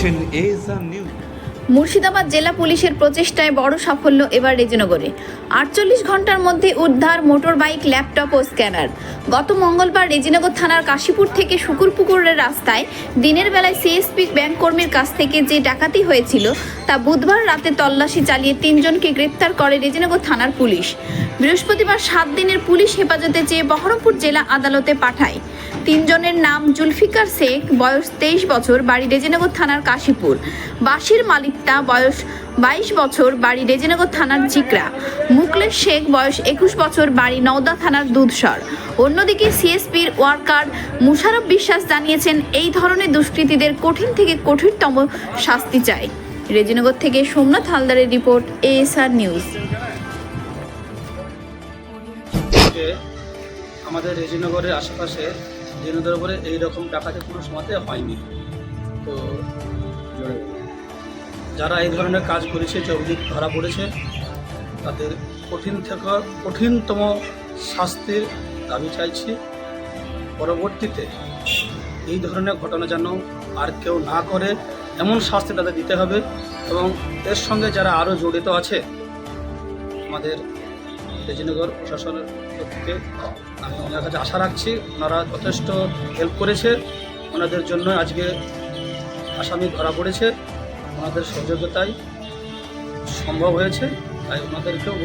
দেখছেন মুর্শিদাবাদ জেলা পুলিশের প্রচেষ্টায় বড় সাফল্য এবার রেজনগরে। আটচল্লিশ ঘণ্টার মধ্যে উদ্ধার মোটর বাইক ল্যাপটপ ও স্ক্যানার। গত মঙ্গলবার রেজিনগর থানার কাশীপুর থেকে শুকুরপুকুরের রাস্তায় দিনের বেলায় সিএসপি ব্যাংক কর্মীর কাছ থেকে যে ডাকাতি হয়েছিল, তা বুধবার রাতে তল্লাশি চালিয়ে তিনজনকে গ্রেপ্তার করে রেজিনগর থানার পুলিশ। বৃহস্পতিবার সাত দিনের পুলিশ হেফাজতে চেয়ে বহরমপুর জেলা আদালতে পাঠায়। তিনজনের নাম জুলফিকার শেখ, বয়স তেইশ বছর, বাড়ি রেজিনগর থানার কাশীপুর। বাসির মালিকটা বয়স বাইশ বছর, বাড়ি রেজিনগর থানার চিকরা মুকলেশ শেখ বয়স একুশ বছর, বাড়ি নওদা থানার দুধসর। অন্যদিকে সিএসপির ওয়ার্কার মুশারফ বিশ্বাস জানিয়েছেন, এই ধরনের দুষ্কৃতীদের কঠিন থেকে কঠিনতম শাস্তি চাই। রেজিনগর থেকে সোমনাথ হালদারের রিপোর্ট, এএসআর নিউজ। আমাদের রেজিনগরের আশেপাশে জেনুদের উপরে এইরকম ডাকাতি কোনো সময়তে হয়নি। তো যারা এই ধরনের কাজ করেছে, যে অভিযোগ ধরা পড়েছে, তাদের কঠিন থেকে কঠিনতম শাস্তির দাবি চাইছি। পরবর্তীতে এই ধরনের ঘটনা যেন আর কেউ না করে, এমন শাস্তি তাদের দিতে হবে এবং এর সঙ্গে যারা আরও জড়িত আছে, আমাদের রেজিনগর প্রশাসনের থেকে আমি ওনার কাছে আশা রাখছি ওনারা যথেষ্ট হেল্প করেছে। ওনাদের জন্য আজকে আসামি ধরা পড়েছে। ওনাদের সহযোগিতায় সম্ভব হয়েছে, তাই ওনাদেরকেও